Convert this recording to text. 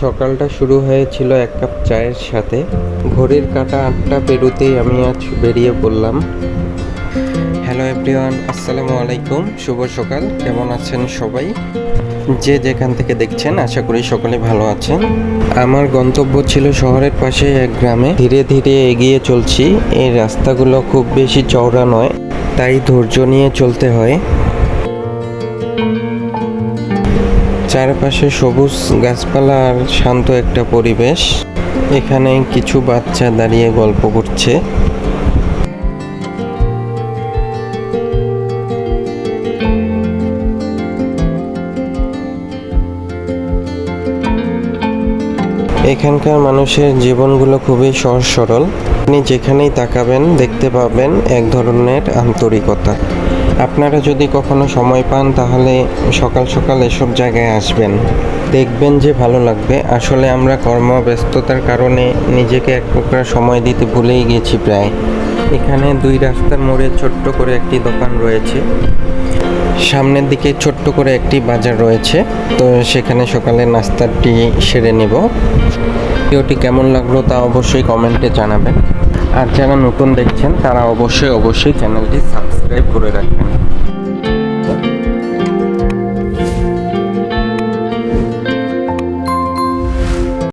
সকালটা শুরু হয়েছিল এক কাপ চায়ের সাথে। ঘড়ির কাঁটা আটটা পেরোতেই আমি আজ বেরিয়ে পড়লাম। হ্যালো এভরিওয়ান আসসালামু আলাইকুম, শুভ সকাল, কেমন আছেন সবাই? যে যেখান থেকে দেখছেন, আশা করি সকলে ভালো আছেন। আমার গন্তব্য ছিল শহরের পাশে এক গ্রামে। ধীরে ধীরে এগিয়ে চলছি, এই রাস্তাগুলো খুব বেশি চওড়া নয়, তাই ধৈর্য নিয়ে চলতে হয়। চারপাশে সবুজ গাছপালা আর শান্ত একটা পরিবেশ। এখানে কিছু বাচ্চা দাঁড়িয়ে গল্প করছে। এখানকার মানুষের জীবনগুলো খুবই সহজ সরল। আপনি যেখানেই তাকাবেন, দেখতে পাবেন এক ধরনের আন্তরিকতা। আপনারা যদি কখনো সময় পান, তাহলে সকাল সকাল এসব জায়গায় আসবেন। দেখবেন যে ভালো লাগবে। আসলে আমরা কর্মব্যস্ততার কারণে নিজেকে এক প্রকার সময় দিতে ভুলেই গেছি প্রায়। এখানে দুই রাস্তার মোড়ে ছোট্ট করে একটি দোকান রয়েছে। সামনের দিকে ছোট্ট করে একটি বাজার রয়েছে। তো সেখানে সকালে নাস্তাটি সেরে নেব। ভিডিওটি কেমন লাগল তা অবশ্যই কমেন্টে জানাবেন। আর যারা নতুন দেখছেন, তারা অবশ্যই অবশ্যই চ্যানেলটি সাবস্ক্রাইব করে রাখবেন।